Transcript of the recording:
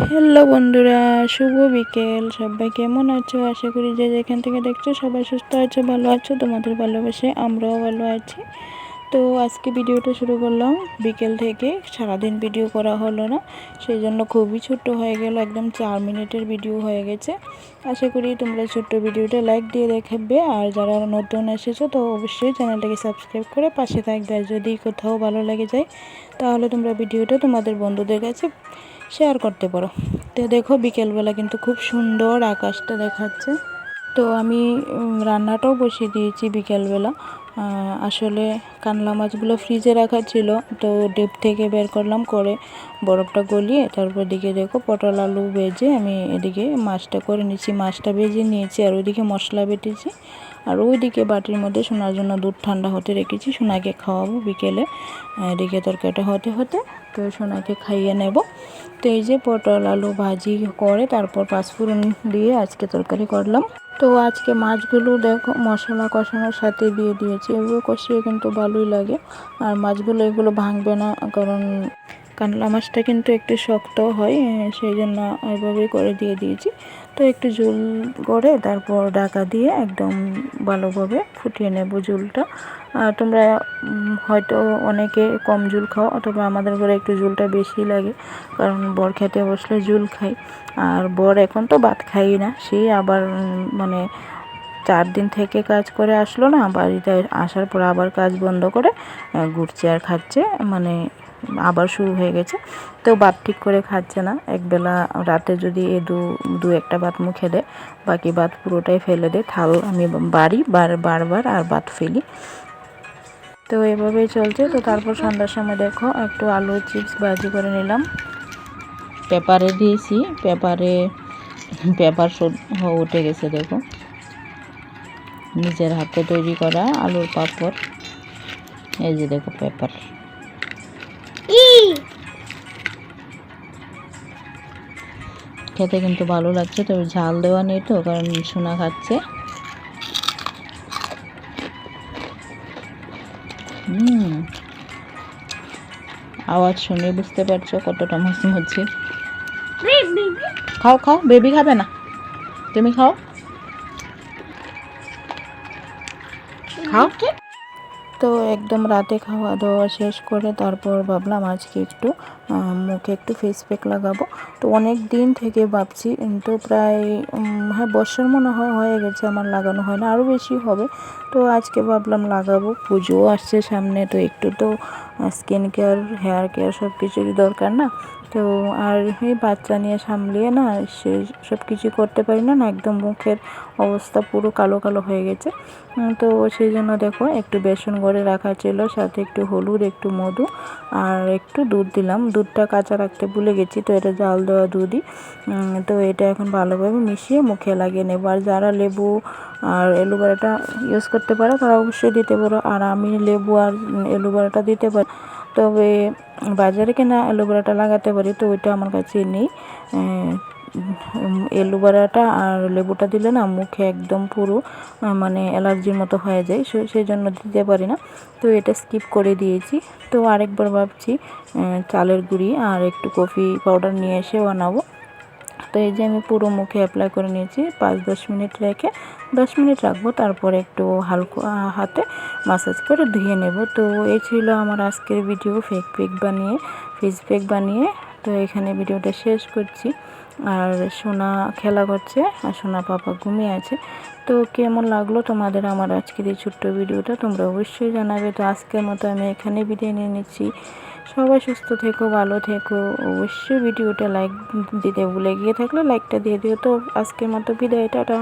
Hello বন্ধুরা, শুভ বিকেল। সবাই কেমন আছো? আশা করি যে যেখান থেকে দেখছ সবাই সুস্থ আছো, ভালো আছো। তোমাদের ভালোবাসে আমরাও ভালো আছি। তো আজকে ভিডিওটা শুরু করলাম। বিকেল থেকে সারাদিন ভিডিও করা হলো না, সেই জন্য খুবই ছোট্ট হয়ে গেল, একদম চার মিনিটের ভিডিও হয়ে গেছে। আশা করি তোমরা ছোট্ট ভিডিওটা লাইক দিয়ে দেখাবে, আর যারা নতুন এসেছ তো অবশ্যই চ্যানেলটাকে সাবস্ক্রাইব করে পাশে থাকবে, আর যদি কোথাও ভালো লেগে যায়, তাহলে তোমরা ভিডিওটা তোমাদের বন্ধুদের কাছে শেয়ার করতে পারো। তো দেখো, বিকেলবেলা কিন্তু খুব সুন্দর আকাশটা দেখাচ্ছে। তো আমি রান্নাটাও বসিয়ে দিয়েছি বিকেলবেলা। আসলে কানলা মাছগুলো ফ্রিজে রাখা ছিল, তো ডিপ থেকে বের করলাম, করে বরফটা গলিয়ে তারপর দিকে দেখো পটল আলু ভেজে আমি এদিকে মাছটা করে নিয়েছি মাছটা ভেজে নিয়েছি আর ওইদিকে মশলা বেটেছি। আর ওইদিকে বাটির মধ্যে সোনার জন্য দুধ ঠান্ডা হতে রেখেছি, সোনাকে খাওয়াবো বিকেলে। এদিকে তরকারিটা হতে হতে তো সোনাকে খাইয়ে নেব। তো এই যে পটল আলু ভাজি করে তারপর পাঁচফোড়ন দিয়ে আজকে তরকারি করলাম। তো আজকে মাছগুলো দেখো, মশলা কষানোর সাথে দিয়ে দিয়েছি। এগুলো কষিয়ে কিন্তু ভালোই লাগে। আর মাছগুলো এগুলো ভাঙবে না, কারণ কানলা মাছটা কিন্তু একটু শক্ত হয়, সেই জন্য ওইভাবেই করে দিয়ে দিয়েছি। তো একটু ঝোল করে তারপর ডাকা দিয়ে একদম ভালোভাবে ফুটিয়ে নেব জুলটা তোমরা হয়তো অনেকে কম জুল খাও, অথবা আমাদের ঘরে একটু জুলটা বেশি লাগে, কারণ বর খেতে বসলে জুল খাই। আর বর এখন তো ভাত খাই না, সে আবার মানে চার দিন থেকে কাজ করে আসলো না, বাড়িতে আসার পর আবার কাজ বন্ধ করে ঘুরছে আর খাচ্ছে মানে আবার শুরু হয়ে গেছে। তো ভাত ঠিক করে খাচ্ছে না। একবেলা রাতে যদি এ দু দু একটা ভাত মুখে দেয়, বাকি ভাত পুরোটাই ফেলে দেয়। থাল আমি বাড়ি বার, বারবার আর ভাত ফেলি। তো এভাবেই চলছে। তো তারপর সন্ধ্যার সময় দেখো, একটু আলু চিপস ভাজি করে নিলাম। পেপারে দিয়েছি। পেপারে, পেপার উঠে গেছে, দেখো। নিজের হাতে তৈরি করা আলুর পাপড়। এই যে দেখো, পেপার। খেতে কিন্তু ভালো লাগছে, তবে ঝাল দেওয়া নেই তো, কারণ সোনা খাচ্ছে। আওয়াজ শুনে বুঝতে পারছ কতটা মচমচে খাও খাও, বেবি খাবে না। তুমি খাও। খাও। তো একদম রাতে খাওয়া দাওয়া শেষ করে তারপর ভাবলাম আজকে একটু মুখে একটু ফেস প্যাক লাগাবো। তো অনেক দিন থেকে ভাবছি, তো প্রায় হ্যাঁ বর্ষার মনে হয়, হয়ে গেছে, আমার লাগানো হয় না আরও বেশি হবে। তো আজকে ভাবলাম লাগাবো পুজো আসছে সামনে, তো একটু তো স্কিন কেয়ার হেয়ার কেয়ার সব কিছুরই দরকার না? তো আর এই বাচ্চা নিয়ে সামলিয়ে না সে সব কিছু করতে পারি না না একদম মুখের অবস্থা পুরো কালো কালো হয়ে গেছে। তো সেই জন্য দেখো একটু বেসন করে রাখা ছিল, সাথে একটু হলুদ, একটু মধু আর একটু দুধ দিলাম। দুধটা কাঁচা রাখতে ভুলে গেছি, তো এটা জাল দেওয়া দুধই। তো এটা এখন ভালোভাবে মিশিয়ে মুখে লাগিয়ে নেব। আর যারা লেবু আর এলোভেরাটা ইউজ করতে পারো, তারা অবশ্যই দিতে পারো। আর আমি লেবু আর এলোভেরাটা দিতে পারি। তবে বাজারে কেনা অ্যালোভেরাটা লাগাতে পারি, তো ওইটা আমার কাছে নেই। এলোভেরাটা আর লেবুটা দিলে না মুখে একদম পুরো মানে অ্যালার্জির মতো হয়ে যায় সেই জন্য দিতে পারি না। তো এটা স্কিপ করে দিয়েছি। তো আরেকবার ভাবছি চালের গুঁড়ি আর একটু কফি পাউডার নিয়ে এসে বানাবো তো এই যে আমি পুরো মুখে অ্যাপ্লাই করে নিয়েছি, পাঁচ দশ মিনিট রেখে দশ মিনিট রাখব, তারপরে একটু হালকা হাতে মাসাজ করে ধুয়ে নেব। তো এই ছিল আমার আজকের ভিডিও ফেক পেক বানিয়ে ফেস পেক বানিয়ে। তো এখানে ভিডিওটা শেষ করছি। আর সোনা খেলা করছে, আর সোনা পাপা ঘুমিয়ে আছে। তো কেমন লাগল তোমাদের আমার আজকের এই ছোট্ট ভিডিওটা তোমরা অবশ্যই জানাবে। তো আজকের মতো আমি এখানে বিদায় নিয়ে নিচ্ছি। সবাই সুস্থ থেকো, ভালো থেকো। অবশ্যই ভিডিওটা লাইক দিতে ভুলে গিয়ে থাকলে লাইকটা দিয়ে দিও। তো আজকের মতো বিদায়, টাটা।